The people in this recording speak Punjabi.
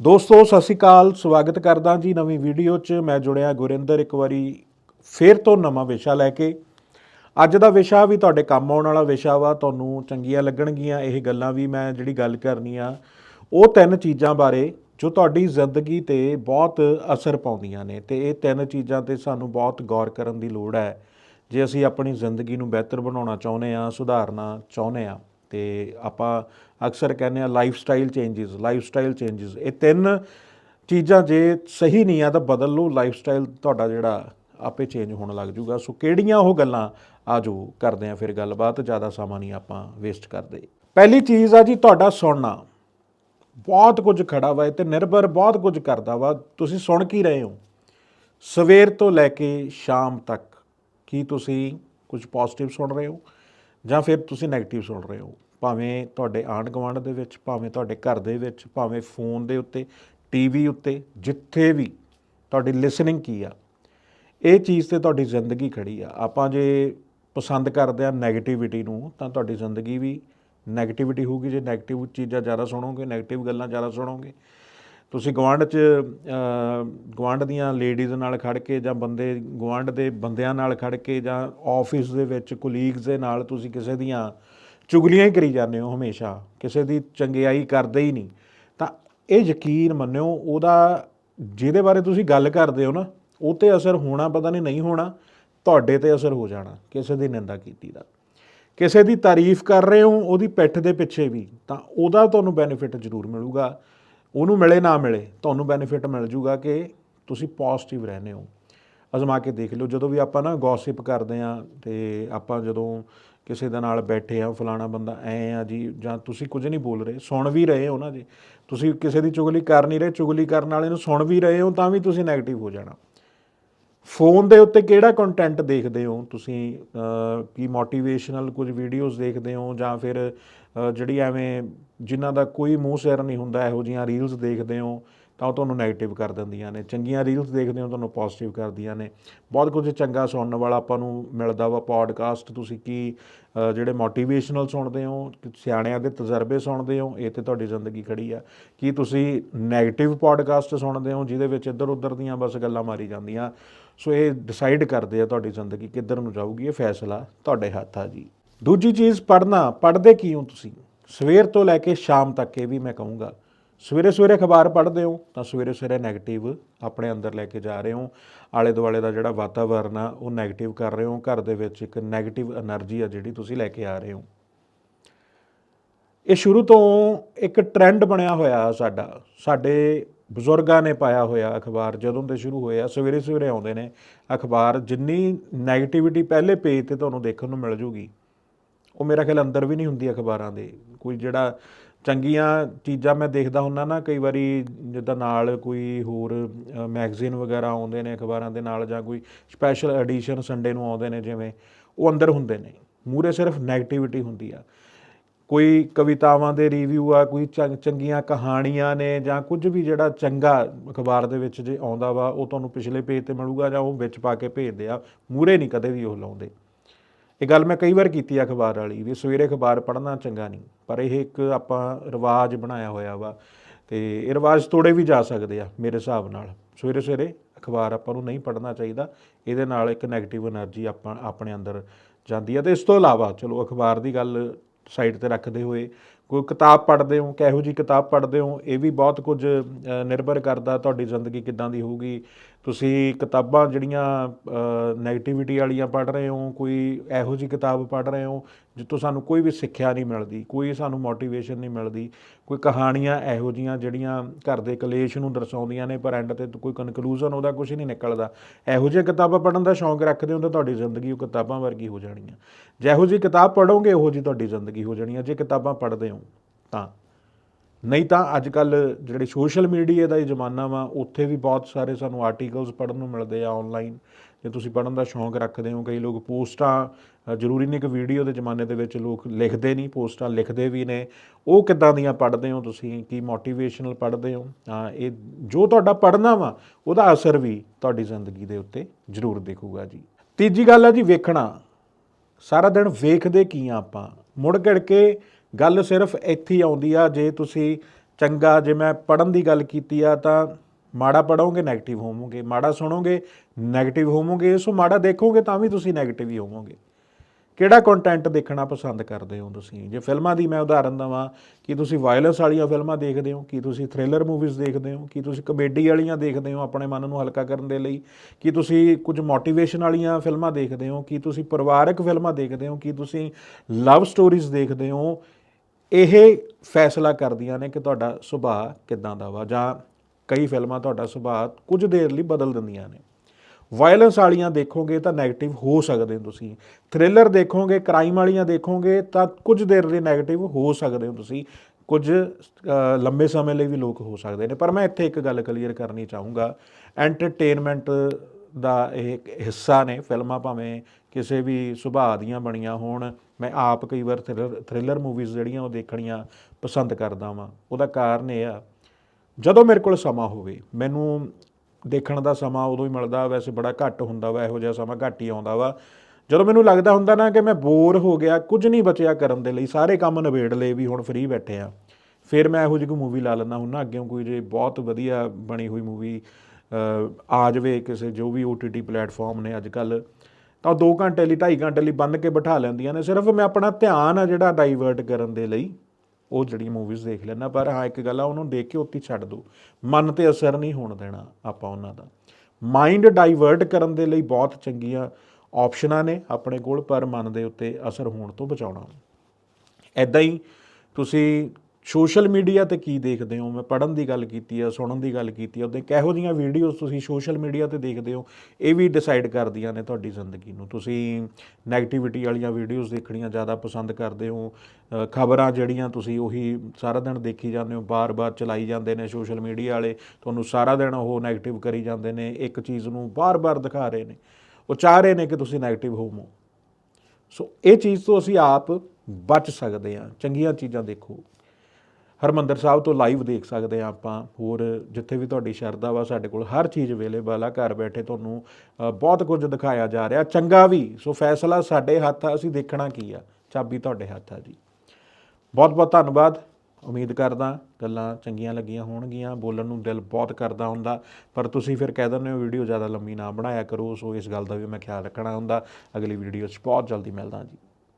ਦੋਸਤੋ, ਸਤਿ ਸ਼੍ਰੀ ਅਕਾਲ, ਸਵਾਗਤ ਕਰਦਾ ਜੀ ਨਵੀਂ ਵੀਡੀਓ 'ਚ। ਮੈਂ ਜੁੜਿਆ ਗੁਰਿੰਦਰ, ਇੱਕ ਵਾਰੀ ਫੇਰ ਤੋਂ ਨਵਾਂ ਵਿਸ਼ਾ ਲੈ ਕੇ। ਅੱਜ ਦਾ ਵਿਸ਼ਾ ਵੀ ਤੁਹਾਡੇ ਕੰਮ ਆਉਣ ਵਾਲਾ ਵਿਸ਼ਾ ਵਾ, ਤੁਹਾਨੂੰ ਚੰਗੀਆਂ ਲੱਗਣਗੀਆਂ, ਇਹ ਗੱਲਾਂ ਵੀ ਮੈਂ ਜਿਹੜੀ ਗੱਲ ਕਰਨੀ ਆ, ਉਹ ਤਿੰਨ ਚੀਜ਼ਾਂ ਬਾਰੇ, ਜੋ ਤੁਹਾਡੀ ਜ਼ਿੰਦਗੀ ਤੇ ਬਹੁਤ ਅਸਰ ਪਾਉਂਦੀਆਂ ਨੇ ਤੇ ਇਹ ਤਿੰਨ ਚੀਜ਼ਾਂ ਤੇ ਸਾਨੂੰ ਬਹੁਤ ਗੌਰ ਕਰਨ ਦੀ ਲੋੜ ਹੈ। ਜੇ ਅਸੀਂ ਆਪਣੀ ਜ਼ਿੰਦਗੀ ਨੂੰ ਬਿਹਤਰ ਬਣਾਉਣਾ ਚਾਹੁੰਦੇ ਆ ਸੁਧਾਰਨਾ ਚਾਹੁੰਦੇ ਆ ਤੇ ਆਪਾਂ ਅਕਸਰ ਕਹਿੰਦੇ ਆ lifestyle changes lifestyle changes ਇਹ ਤਿੰਨ ਚੀਜ਼ਾਂ ਜੇ ਸਹੀ ਨਹੀਂ ਆ ਤਾਂ ਬਦਲ ਲਓ ਲਾਈਫ ਸਟਾਈਲ ਤੁਹਾਡਾ ਜਿਹੜਾ ਆਪੇ ਚੇਂਜ ਹੋਣ ਲੱਗ ਜੂਗਾ ਸੋ ਕਿਹੜੀਆਂ ਉਹ ਗੱਲਾਂ ਆਜੋ ਕਰਦੇ ਆ ਫਿਰ ਗੱਲਬਾਤ, ਜ਼ਿਆਦਾ ਸਮਾਂ ਨਹੀਂ ਆਪਾਂ ਵੇਸਟ ਕਰਦੇ। ਪਹਿਲੀ ਚੀਜ਼ ਆ ਜੀ ਤੁਹਾਡਾ ਸੁਣਨਾ। ਬਹੁਤ ਕੁਝ ਖੜਾ ਵਾ, ਇਹ ਤੇ ਨਿਰਭਰ ਬਹੁਤ ਕੁਝ ਕਰਦਾ ਵਾ। ਤੁਸੀਂ ਸੁਣ ਕੀ ਰਹੇ ਹੋ? ਸਵੇਰ ਤੋਂ ਲੈ ਕੇ ਸ਼ਾਮ ਤੱਕ ਕੀ ਤੁਸੀਂ ਕੁਝ ਪੋਜ਼ਿਟਿਵ ਸੁਣ ਰਹੇ ਹੋ? ਜਾਂ ਫਿਰ ਤੁਸੀਂ ਨੈਗੇਟਿਵ ਸੁਣ ਰਹੇ ਹੋ, ਭਾਵੇਂ ਤੁਹਾਡੇ ਆਂਢ ਗੁਆਂਢ ਦੇ ਵਿੱਚ, ਭਾਵੇਂ ਤੁਹਾਡੇ ਘਰ ਦੇ ਵਿੱਚ, ਭਾਵੇਂ ਫੋਨ ਦੇ ਉੱਤੇ ਟੀਵੀ ਉੱਤੇ, ਜਿੱਥੇ ਵੀ ਤੁਹਾਡੀ ਲਿਸਨਿੰਗ ਕੀ ਆ, ਇਹ ਚੀਜ਼ ਤੇ ਤੁਹਾਡੀ ਜ਼ਿੰਦਗੀ ਖੜੀ ਆ। ਆਪਾਂ ਜੇ ਪਸੰਦ ਕਰਦੇ ਆ ਨੈਗੇਟਿਵਿਟੀ ਨੂੰ, ਤਾਂ ਤੁਹਾਡੀ ਜ਼ਿੰਦਗੀ ਵੀ ਨੈਗੇਟਿਵਿਟੀ ਹੋਊਗੀ। ਜੇ ਨੈਗੇਟਿਵ ਚੀਜ਼ਾਂ ਜ਼ਿਆਦਾ ਸੁਣੋਗੇ ਨੈਗੇਟਿਵ ਗੱਲਾਂ ਜ਼ਿਆਦਾ ਸੁਣੋਗੇ ਤੁਸੀਂ ਗਵਾਂਢ 'ਚ ਅ, ਦੀਆਂ ਲੇਡੀਜ਼ ਨਾਲ ਖੜ ਕੇ ਜਾਂ ਬੰਦੇ ਗਵਾਂਢ ਦੇ ਬੰਦਿਆਂ ਨਾਲ ਖੜ ਕੇ ਜਾਂ ਆਫਿਸ ਦੇ ਵਿੱਚ ਕੁਲੀਗਸ ਦੇ ਨਾਲ ਤੁਸੀਂ ਕਿਸੇ ਦੀਆਂ ਚੁਗਲੀਆਂ ਹੀ ਕਰੀ ਜਾਂਦੇ ਹੋ ਹਮੇਸ਼ਾ ਕਿਸੇ ਦੀ ਚੰਗਿਆਈ ਕਰਦੇ ਹੀ ਨਹੀਂ। ਤਾਂ ਇਹ ਯਕੀਨ ਮੰਨਿਓ ਉਹਦਾ ਜਿਹਦੇ ਬਾਰੇ ਤੁਸੀਂ ਗੱਲ ਕਰਦੇ ਹੋ ਨਾ ਉਹ ਤੇ ਅਸਰ ਹੋਣਾ ਪਤਾ ਨਹੀਂ ਨਹੀਂ ਹੋਣਾ ਤੁਹਾਡੇ ਤੇ ਅਸਰ ਹੋ ਜਾਣਾ ਕਿਸੇ ਦੀ ਨਿੰਦਾ ਕੀਤੀ ਦਾ। ਕਿਸੇ ਦੀ ਤਾਰੀਫ ਕਰ ਰਹੇ ਹੋ ਉਹਦੀ ਪਿੱਠ ਦੇ ਪਿੱਛੇ ਵੀ ਤਾਂ ਉਹਦਾ ਤੁਹਾਨੂੰ ਬੈਨੀਫਿਟ ਜ਼ਰੂਰ ਮਿਲੂਗਾ। ਉਹਨੂੰ ਮਿਲੇ, ਨਾ ਮਿਲੇ, ਤੁਹਾਨੂੰ ਬੈਨੀਫਿਟ ਮਿਲ ਜੂਗਾ ਕਿ ਤੁਸੀਂ ਪੋਜ਼ਿਟਿਵ ਰਹਿੰਦੇ ਹੋ। ਅਜ਼ਮਾ ਕੇ ਦੇਖ ਲਓ, ਜਦੋਂ ਵੀ ਆਪਾਂ ਨਾ ਗੌਸਿਪ ਕਰਦੇ ਆ ਤੇ ਆਪਾਂ ਜਦੋਂ ਕਿਸੇ ਦੇ ਨਾਲ ਬੈਠੇ ਆ ਫਲਾਣਾ ਬੰਦਾ ਐ ਆ ਜੀ, ਜਾਂ ਤੁਸੀਂ ਕੁਝ ਨਹੀਂ ਬੋਲ ਰਹੇ, ਸੁਣ ਵੀ ਰਹੇ ਹੋ ਨਾ ਜੀ। ਤੁਸੀਂ ਕਿਸੇ ਦੀ ਚੁਗਲੀ ਕਰ ਨਹੀਂ ਰਹੇ, ਚੁਗਲੀ ਕਰਨ ਵਾਲੇ ਨੂੰ ਸੁਣ ਵੀ ਰਹੇ ਹੋ, ਤਾਂ ਵੀ ਤੁਸੀਂ 네ਗੇਟਿਵ ਹੋ ਜਾਣਾ। ਫੋਨ ਦੇ ਉੱਤੇ ਕਿਹੜਾ ਕੰਟੈਂਟ ਦੇਖਦੇ ਹੋ ਤੁਸੀਂ? ਅਹ, ਕੀ ਮੋਟੀਵੇਸ਼ਨਲ ਕੁਝ ਵੀਡੀਓਜ਼ ਦੇਖਦੇ ਹੋ ਜਾਂ ਫਿਰ ਜਿਹੜੀ ਐਵੇਂ ਜਿਨ੍ਹਾਂ ਦਾ ਕੋਈ ਮੂੰਹ ਸਿਰ ਨਹੀਂ ਹੁੰਦਾ ਇਹੋ ਜੀਆਂ ਰੀਲਸ ਦੇਖਦੇ ਹੋ? ਤਾਂ ਉਹ ਤੁਹਾਨੂੰ 네ਗੇਟਿਵ ਕਰ ਦਿੰਦੀਆਂ ਨੇ। ਚੰਗੀਆਂ ਰੀਲਸ ਦੇਖਦੇ ਹੋ ਤੁਹਾਨੂੰ ਪੋਜ਼ਿਟਿਵ ਕਰਦੀਆਂ ਨੇ। ਬਹੁਤ ਕੁਝ ਚੰਗਾ ਸੁਣਨ ਵਾਲਾ ਆਪਾਂ ਨੂੰ ਮਿਲਦਾ ਵਾ ਪੋਡਕਾਸਟ ਤੁਸੀਂ ਕੀ ਜਿਹੜੇ ਮੋਟੀਵੇਸ਼ਨਲ ਸੁਣਦੇ ਹੋ, ਸਿਆਣਿਆਂ ਦੇ ਤਜਰਬੇ ਸੁਣਦੇ ਹੋ, ਇਹ ਤੇ ਤੁਹਾਡੀ ਜ਼ਿੰਦਗੀ ਖੜੀ ਆ। ਕੀ ਤੁਸੀਂ 네ਗੇਟਿਵ ਪੋਡਕਾਸਟ ਸੁਣਦੇ ਹੋ, ਜਿਹਦੇ ਵਿੱਚ ਇੱਧਰ ਉੱਧਰ ਦੀਆਂ ਬਸ ਗੱਲਾਂ ਮਾਰੀ ਜਾਂਦੀਆਂ। ਸੋ ਇਹ ਡਿਸਾਈਡ ਕਰਦੇ ਆ ਤੁਹਾਡੀ ਜ਼ਿੰਦਗੀ ਕਿੱਧਰ ਨੂੰ ਜਾਊਗੀ। ਇਹ ਫੈਸਲਾ ਤੁਹਾਡੇ ਹੱਥ ਆ ਜੀ। ਦੂਜੀ ਚੀਜ਼ ਪੜ੍ਹਨਾ, ਪੜ੍ਹਦੇ ਕੀ ਹੋ ਤੁਸੀਂ? ਸਵੇਰ ਤੋਂ ਲੈ ਕੇ ਸ਼ਾਮ ਤੱਕ ਇਹ ਵੀ ਮੈਂ ਕਹੂੰਗਾ। ਸਵੇਰੇ ਸਵੇਰੇ ਅਖਬਾਰ ਪੜ੍ਹਦੇ ਹੋ, ਤਾਂ ਸਵੇਰੇ ਸਵੇਰੇ ਨੈਗੇਟਿਵ ਆਪਣੇ ਅੰਦਰ ਲੈ ਕੇ ਜਾ ਰਹੇ ਹੋ। ਆਲੇ ਦੁਆਲੇ ਦਾ ਜਿਹੜਾ ਵਾਤਾਵਰਨ ਆ, ਉਹ ਨੈਗੇਟਿਵ ਕਰ ਰਹੇ ਹੋ। ਘਰ ਦੇ ਵਿੱਚ ਇੱਕ ਨੈਗੇਟਿਵ એનર્ਜੀ ਆ ਜਿਹੜੀ ਤੁਸੀਂ ਲੈ ਕੇ ਆ ਰਹੇ ਹੋ। ਇਹ ਸ਼ੁਰੂ ਤੋਂ ਇੱਕ ਟ੍ਰੈਂਡ ਬਣਿਆ ਹੋਇਆ ਸਾਡਾ। ਸਾਡੇ ਬਜ਼ੁਰਗਾਂ ਨੇ ਪਾਇਆ ਹੋਇਆ ਅਖਬਾਰ, ਜਦੋਂ ਦੇ ਸ਼ੁਰੂ ਹੋਇਆ ਸਵੇਰੇ ਸਵੇਰੇ ਆਉਂਦੇ ਨੇ ਅਖਬਾਰ। ਜਿੰਨੀ ਨੈਗੇਟਿਵਿਟੀ ਪਹਿਲੇ ਪੇਜ ਤੇ ਤੁਹਾਨੂੰ ਦੇਖਣ ਨੂੰ ਮਿਲ ਜੂਗੀ, ਉਹ ਮੇਰਾ ਖਿਆਲ ਅੰਦਰ ਵੀ ਨਹੀਂ ਹੁੰਦੀ ਅਖਬਾਰਾਂ ਦੇ। ਕੋਈ ਜਿਹੜਾ ਚੰਗੀਆਂ ਚੀਜ਼ਾਂ ਮੈਂ ਦੇਖਦਾ ਹੁੰਦਾ ਨਾ, ਕਈ ਵਾਰੀ ਜਿੱਦਾਂ ਨਾਲ ਕੋਈ ਹੋਰ ਮੈਗਜ਼ੀਨ ਵਗੈਰਾ ਆਉਂਦੇ ਨੇ ਅਖਬਾਰਾਂ ਦੇ ਨਾਲ ਜਾਂ ਕੋਈ ਸਪੈਸ਼ਲ ਐਡੀਸ਼ਨ ਸੰਡੇ ਨੂੰ ਆਉਂਦੇ ਨੇ ਜਿਵੇਂ, ਉਹ ਅੰਦਰ ਹੁੰਦੇ ਨੇ। ਮੂਰੇ ਸਿਰਫ 네ਗੇਟਿਵਿਟੀ ਹੁੰਦੀ ਆ। ਕੋਈ ਕਵਿਤਾਵਾਂ ਦੇ ਰਿਵਿਊ ਆ, ਕੋਈ ਚੰਗ- ਚੰਗੀਆਂ ਕਹਾਣੀਆਂ ਨੇ ਜਾਂ ਕੁਝ ਵੀ ਜਿਹੜਾ ਚੰਗਾ ਅਖਬਾਰ ਦੇ ਵਿੱਚ ਜੇ ਆਉਂਦਾ ਵਾ, ਉਹ ਤੁਹਾਨੂੰ ਪਿਛਲੇ ਪੇਜ ਤੇ ਮਿਲੂਗਾ ਜਾਂ ਉਹ ਵਿੱਚ ਪਾ ਕੇ ਭੇਜਦੇ ਆ। ਮੂਰੇ ਨਹੀਂ ਕਦੇ ਵੀ ਉਹ ਲਾਉਂਦੇ। ਇਹ ਗੱਲ ਮੈਂ ਕਈ ਵਾਰ ਕੀਤੀ ਆ ਅਖਬਾਰ ਵਾਲੀ ਵੀ ਸਵੇਰੇ ਅਖਬਾਰ ਪੜ੍ਹਨਾ ਚੰਗਾ ਨਹੀਂ, ਪਰ ਇਹ ਇੱਕ ਆਪਾਂ ਰਿਵਾਜ ਬਣਾਇਆ ਹੋਇਆ ਵਾ ਤੇ ਇਹ ਰਿਵਾਜ ਤੋੜੇ ਵੀ ਜਾ ਸਕਦੇ ਆ ਮੇਰੇ ਹਿਸਾਬ ਨਾਲ। ਸਵੇਰੇ ਸਵੇਰੇ ਅਖਬਾਰ ਆਪਾਂ ਨੂੰ ਨਹੀਂ ਪੜ੍ਹਨਾ ਚਾਹੀਦਾ, ਇਹਦੇ ਨਾਲ ਇੱਕ 네ਗੇਟਿਵ એનર્ਜੀ ਆਪਾਂ, ਆਪਣੇ ਅੰਦਰ ਜਾਂਦੀ ਆ ਤੇ ਇਸ ਤੋਂ ਇਲਾਵਾ ਚਲੋ ਅਖਬਾਰ ਦੀ ਗੱਲ ਸਾਈਡ ਤੇ ਰੱਖਦੇ ਹੋਏ ਕੋਈ ਕਿਤਾਬ ਪੜ੍ਹਦੇ ਹੋ, ਕਿਹੋ ਜੀ ਕਿਤਾਬ ਪੜ੍ਹਦੇ ਹੋ, ਇਹ ਵੀ ਬਹੁਤ ਕੁਝ ਨਿਰਭਰ ਕਰਦਾ ਤੁਹਾਡੀ ਜ਼ਿੰਦਗੀ ਕਿੱਦਾਂ ਦੀ ਹੋਊਗੀ। ਤੁਸੀਂ ਕਿਤਾਬਾਂ ਜਿਹੜੀਆਂ 네ਗੇਟਿਵਿਟੀ ਵਾਲੀਆਂ ਪੜ੍ਹ ਰਹੇ ਹੋ, ਕੋਈ ਇਹੋ ਜੀ ਕਿਤਾਬ ਪੜ੍ਹ ਰਹੇ ਹੋ, ਜਿੱਥੋਂ ਸਾਨੂੰ ਕੋਈ ਵੀ ਸਿੱਖਿਆ ਨਹੀਂ ਮਿਲਦੀ, ਕੋਈ ਸਾਨੂੰ ਮੋਟੀਵੇਸ਼ਨ ਨਹੀਂ ਮਿਲਦੀ, ਕੋਈ ਕਹਾਣੀਆਂ ਇਹੋ ਜੀਆਂ ਜਿਹੜੀਆਂ ਘਰ ਦੇ ਕਲੇਸ਼ ਨੂੰ ਦਰਸਾਉਂਦੀਆਂ ਨੇ, ਪਰ ਐਂਡ ਤੇ ਕੋਈ ਕਨਕਲੂਜਨ ਉਹਦਾ ਕੁਝ ਨਹੀਂ ਨਿਕਲਦਾ। ਇਹੋ ਜਿਹੀਆਂ ਕਿਤਾਬਾਂ ਪੜ੍ਹਨ ਦਾ ਸ਼ੌਂਕ ਰੱਖਦੇ ਹੋ ਤਾਂ ਤੁਹਾਡੀ ਜ਼ਿੰਦਗੀ ਉਹ ਕਿਤਾਬਾਂ ਵਰਗੀ ਹੋ ਜਾਣੀ ਆ ਜਿਹੋ ਜੀ ਕਿਤਾਬ ਪੜ੍ਹੋਗੇ, ਉਹੋ ਜੀ ਤੁਹਾਡੀ ਜ਼ਿੰਦਗੀ ਹੋ ਜਾਣੀ ਆ ਜੇ ਕਿਤਾਬਾਂ ਪੜ੍ਹਦੇ ਹੋ। ਤਾਂ। ਨਹੀਂ ਤਾਂ ਅੱਜ ਕੱਲ ਜਿਹੜੇ ਸੋਸ਼ਲ ਮੀਡੀਆ ਦਾ ਹੀ ਜ਼ਮਾਨਾ ਵਾ, ਉੱਥੇ ਵੀ ਬਹੁਤ ਸਾਰੇ ਸਾਨੂੰ ਆਰਟੀਕਲਸ ਪੜ੍ਹਨ ਨੂੰ ਮਿਲਦੇ ਆ ਆਨਲਾਈਨ ਜੇ ਤੁਸੀਂ ਪੜ੍ਹਨ ਦਾ ਸ਼ੌਂਕ ਰੱਖਦੇ ਹੋ, ਕਈ ਲੋਕ ਪੋਸਟਾਂ ਜ਼ਰੂਰੀ ਨਹੀਂ ਕਿ ਵੀਡੀਓ ਦੇ ਜ਼ਮਾਨੇ ਦੇ ਵਿੱਚ ਲੋਕ ਲਿਖਦੇ ਨਹੀਂ, ਪੋਸਟਾਂ ਲਿਖਦੇ ਵੀ ਨੇ। ਉਹ ਕਿੱਦਾਂ ਦੀਆਂ ਪੜ੍ਹਦੇ ਹੋ ਤੁਸੀਂ? ਕੀ ਮੋਟੀਵੇਸ਼ਨਲ ਪੜ੍ਹਦੇ ਹੋ? ਹਾਂ ਇਹ ਜੋ ਤੁਹਾਡਾ ਪੜ੍ਹਨਾ ਵਾ, ਉਹਦਾ ਅਸਰ ਵੀ ਤੁਹਾਡੀ ਜ਼ਿੰਦਗੀ ਦੇ ਉੱਤੇ ਜ਼ਰੂਰ ਦੇਖੂਗਾ ਜੀ। ਤੀਜੀ ਗੱਲ ਹੈ ਜੀ ਵੇਖਣਾ। ਸਾਰਾ ਦਿਨ ਵੇਖਦੇ ਕੀ ਆ ਆਪਾਂ? ਮੁੜ ਘੜ ਕੇ ਗੱਲ ਸਿਰਫ ਇੱਥੇ ਹੀ ਆਉਂਦੀ ਆ, ਜੇ ਤੁਸੀਂ ਚੰਗਾ, ਜੇ ਮੈਂ ਪੜਨ ਦੀ ਗੱਲ ਕੀਤੀ ਆ, ਤਾਂ ਮਾੜਾ ਪੜੋਗੇ ਨੈਗੇਟਿਵ ਹੋਵੋਗੇ। ਮਾੜਾ ਸੁਣੋਗੇ ਨੈਗੇਟਿਵ ਹੋਵੋਗੇ ਸੋ ਮਾੜਾ ਦੇਖੋਗੇ, ਤਾਂ ਵੀ ਤੁਸੀਂ ਨੈਗੇਟਿਵ ਹੀ ਹੋਵੋਗੇ। ਕਿਹੜਾ ਕੰਟੈਂਟ ਦੇਖਣਾ ਪਸੰਦ ਕਰਦੇ ਹੋ ਤੁਸੀਂ? ਜੇ ਫਿਲਮਾਂ ਦੀ ਮੈਂ ਉਦਾਹਰਨ ਦਵਾਂ, ਕਿ ਤੁਸੀਂ ਵਾਇਲੈਂਸ ਵਾਲੀਆਂ ਫਿਲਮਾਂ ਦੇਖਦੇ ਹੋ? ਕਿ ਤੁਸੀਂ ਥ੍ਰਿਲਰ ਮੂਵੀਜ਼ ਦੇਖਦੇ ਹੋ? ਕਿ ਤੁਸੀਂ ਕਮੇਡੀ ਵਾਲੀਆਂ ਦੇਖਦੇ ਹੋ ਆਪਣੇ ਮਨ ਨੂੰ ਹਲਕਾ ਕਰਨ ਦੇ ਲਈ? ਕਿ ਤੁਸੀਂ ਕੁਝ ਮੋਟੀਵੇਸ਼ਨ ਵਾਲੀਆਂ ਫਿਲਮਾਂ ਦੇਖਦੇ ਹੋ? ਕਿ ਤੁਸੀਂ ਪਰਿਵਾਰਕ ਫਿਲਮਾਂ ਦੇਖਦੇ ਹੋ? ਕਿ ਤੁਸੀਂ ਲਵ ਸਟੋਰੀਜ਼ ਦੇਖਦੇ ਹੋ? ਇਹ ਫੈਸਲਾ ਕਰਦੀਆਂ ਨੇ ਕਿ ਤੁਹਾਡਾ ਸੁਭਾਅ ਕਿੱਦਾਂ ਦਾ ਵਾ, ਜਾਂ ਕਈ ਫਿਲਮਾਂ ਤੁਹਾਡਾ ਸੁਭਾਅ ਕੁਝ ਦੇਰ ਲਈ ਬਦਲ ਦਿੰਦੀਆਂ ਨੇ। ਵਾਇਲੈਂਸ ਵਾਲੀਆਂ ਦੇਖੋਗੇ ਤਾਂ 네ਗੇਟਿਵ ਹੋ ਸਕਦੇ ਹੋ ਤੁਸੀਂ। ਥ੍ਰਿਲਰ ਦੇਖੋਗੇ ਕ੍ਰਾਈਮ ਵਾਲੀਆਂ ਦੇਖੋਗੇ ਤਾਂ ਕੁਝ ਦੇਰ ਲਈ 네ਗੇਟਿਵ ਹੋ ਸਕਦੇ ਹੋ ਤੁਸੀਂ। ਕੁਝ ਲੰਬੇ ਸਮੇਂ ਲਈ ਵੀ ਲੋਕ ਹੋ ਸਕਦੇ ਨੇ। ਪਰ ਮੈਂ ਇੱਥੇ ਇੱਕ ਗੱਲ ਕਲੀਅਰ ਕਰਨੀ ਚਾਹੂੰਗਾ। ਐਂਟਰਟੇਨਮੈਂਟ ਦਾ ਇਹ ਹਿੱਸਾ ਨੇ। ਫਿਲਮਾਂ ਭਾਵੇਂ ਕਿਸੇ ਵੀ ਸੁਭਾਅ ਦੀਆਂ ਬਣੀਆਂ ਹੋਣ ਮੈਂ ਆਪ ਕਈ ਵਾਰ ਥ੍ਰਿਲਰ ਮੂਵੀਜ਼ ਜਿਹੜੀਆਂ ਉਹ ਦੇਖਣੀਆਂ ਪਸੰਦ ਕਰਦਾ ਵਾਂ। ਉਹਦਾ ਕਾਰਨ ਇਹ ਆ, ਜਦੋਂ ਮੇਰੇ ਕੋਲ ਸਮਾਂ ਹੋਵੇ, ਮੈਨੂੰ ਦੇਖਣ ਦਾ ਸਮਾਂ ਉਦੋਂ ਹੀ ਮਿਲਦਾ, ਵੈਸੇ ਬੜਾ ਘੱਟ ਹੁੰਦਾ ਵਾ, ਇਹੋ ਜਿਹਾ ਸਮਾਂ ਘੱਟ ਹੀ ਆਉਂਦਾ ਵਾ। ਜਦੋਂ ਮੈਨੂੰ ਲੱਗਦਾ ਹੁੰਦਾ ਨਾ ਕਿ ਮੈਂ ਬੋਰ ਹੋ ਗਿਆ, ਕੁਝ ਨਹੀਂ ਬਚਿਆ ਕਰਨ ਦੇ ਲਈ, ਸਾਰੇ ਕੰਮ ਨਿਬੇੜ ਲਏ ਵੀ ਹੁਣ ਫ੍ਰੀ ਬੈਠੇ ਆ। ਫਿਰ ਮੈਂ ਇਹੋ ਜਿਹੀ ਕੋਈ ਮੂਵੀ ਲਾ ਲੈਂਦਾ ਹੁੰਦਾ ਅੱਗੇ ਕੋਈ ਜੇ ਬਹੁਤ ਵਧੀਆ ਬਣੀ ਹੋਈ ਮੂਵੀ ਆ ਜਾਵੇ ਕਿਸੇ ਜੋ ਵੀ OTT ਪਲੇਟਫਾਰਮ ਨੇ ਅੱਜ ਕੱਲ ਤਾਂ 2 ਘੰਟੇ ਲਈ 2.5 ਘੰਟੇ ਲਈ ਬੰਨ ਕੇ ਬਿਠਾ ਲੈਂਦੀਆਂ ਨੇ। ਸਿਰਫ ਮੈਂ ਆਪਣਾ ਧਿਆਨ ਆ ਜਿਹੜਾ ਡਾਈਵਰਟ ਕਰਨ ਦੇ ਲਈ, ਉਹ ਜਿਹੜੀ ਮੂਵੀਜ਼ ਦੇਖ ਲੈਣਾ ਪਰ ਹਾਂ, ਇੱਕ ਗੱਲ ਆ, ਉਹਨੂੰ ਦੇਖ ਕੇ ਉੱਥੇ ਛੱਡ ਦੋ। ਮਨ ਤੇ ਅਸਰ ਨਹੀਂ ਹੋਣ ਦੇਣਾ ਆਪਾਂ ਉਹਨਾਂ ਦਾ। ਮਾਈਂਡ ਡਾਈਵਰਟ ਕਰਨ ਦੇ ਲਈ ਬਹੁਤ ਚੰਗੀਆਂ ਆਪਸ਼ਨਾਂ ਨੇ ਆਪਣੇ ਕੋਲ, ਪਰ ਮਨ ਦੇ ਉੱਤੇ ਅਸਰ ਹੋਣ ਤੋਂ ਬਚਾਉਣਾ। ਐਦਾਂ ਹੀ ਤੁਸੀਂ ਸੋਸ਼ਲ ਮੀਡੀਆ ਤੇ ਕੀ ਦੇਖਦੇ ਹੋ? ਮੈਂ ਪੜਨ ਦੀ ਗੱਲ ਕੀਤੀ ਆ, ਸੁਣਨ ਦੀ ਗੱਲ ਕੀਤੀ ਆ, ਉਹਦੇ ਕਿਹੋ ਜੀਆਂ ਵੀਡੀਓਜ਼ ਤੁਸੀਂ ਸੋਸ਼ਲ ਮੀਡੀਆ ਤੇ ਦੇਖਦੇ ਹੋ? ਇਹ ਵੀ ਡਿਸਾਈਡ ਕਰਦੀਆਂ ਨੇ ਤੁਹਾਡੀ ਜ਼ਿੰਦਗੀ ਨੂੰ। ਤੁਸੀਂ 네ਗੇਟਿਵਿਟੀ ਵਾਲੀਆਂ ਵੀਡੀਓਜ਼ ਦੇਖਣੀਆਂ ਜ਼ਿਆਦਾ ਪਸੰਦ ਕਰਦੇ ਹੋ। ਖਬਰਾਂ ਜਿਹੜੀਆਂ ਤੁਸੀਂ ਉਹੀ ਸਾਰਾ ਦਿਨ ਦੇਖੀ ਜਾਂਦੇ ਹੋ, ਬਾਰ-ਬਾਰ ਚਲਾਈ ਜਾਂਦੇ ਨੇ ਸੋਸ਼ਲ ਮੀਡੀਆ ਵਾਲੇ, ਤੁਹਾਨੂੰ ਸਾਰਾ ਦਿਨ ਉਹ 네ਗੇਟਿਵ ਕਰੀ ਜਾਂਦੇ ਨੇ, ਇੱਕ ਚੀਜ਼ ਨੂੰ ਬਾਰ-ਬਾਰ ਦਿਖਾ ਰਹੇ ਨੇ। ਉਹ ਚਾਹ ਰਹੇ ਨੇ ਕਿ ਤੁਸੀਂ 네ਗੇਟਿਵ ਹੋਵੋ ਸੋ ਇਹ ਚੀਜ਼ ਤੋਂ ਅਸੀਂ ਆਪ ਬਚ ਸਕਦੇ ਹਾਂ। ਚੰਗੀਆਂ ਚੀਜ਼ਾਂ ਦੇਖੋ। ਹਰਮੰਦਰ ਸਾਹਿਬ ਤੋਂ ਲਾਈਵ ਦੇਖ ਸਕਦੇ ਹਾਂ ਆਪਾਂ। ਹੋਰ ਜਿੱਥੇ ਵੀ ਤੁਹਾਡੀ ਸ਼ਰਧਾ ਵਾ, ਸਾਡੇ ਕੋਲ ਹਰ ਚੀਜ਼ ਅਵੇਲੇਬਲ ਆ। ਘਰ ਬੈਠੇ ਤੁਹਾਨੂੰ ਬਹੁਤ ਕੁਝ ਦਿਖਾਇਆ ਜਾ ਰਿਹਾ। ਚੰਗਾ ਵੀ, ਸੋ ਫੈਸਲਾ ਸਾਡੇ ਹੱਥ ਆ, ਅਸੀਂ ਦੇਖਣਾ ਕੀ ਆ? ਚਾਬੀ ਤੁਹਾਡੇ ਹੱਥ ਆ ਜੀ। ਬਹੁਤ ਬਹੁਤ ਧੰਨਵਾਦ। ਉਮੀਦ ਕਰਦਾ ਗੱਲਾਂ ਚੰਗੀਆਂ ਲੱਗੀਆਂ ਹੋਣਗੀਆਂ, ਬੋਲਣ ਨੂੰ ਦਿਲ ਬਹੁਤ ਕਰਦਾ ਹੁੰਦਾ। ਪਰ ਤੁਸੀਂ ਫਿਰ ਕਹਿ ਦਿੰਦੇ ਹੋ, ਵੀਡੀਓ ਜ਼ਿਆਦਾ ਲੰਮੀ ਨਾ ਬਣਾਇਆ ਕਰੋ, ਸੋ ਇਸ ਗੱਲ ਦਾ ਵੀ ਮੈਂ ਖਿਆਲ ਰੱਖਣਾ ਹੁੰਦਾ। ਅਗਲੀ ਵੀਡੀਓ 'ਚ ਬਹੁਤ ਜਲਦੀ ਮਿਲਦਾ ਜੀ।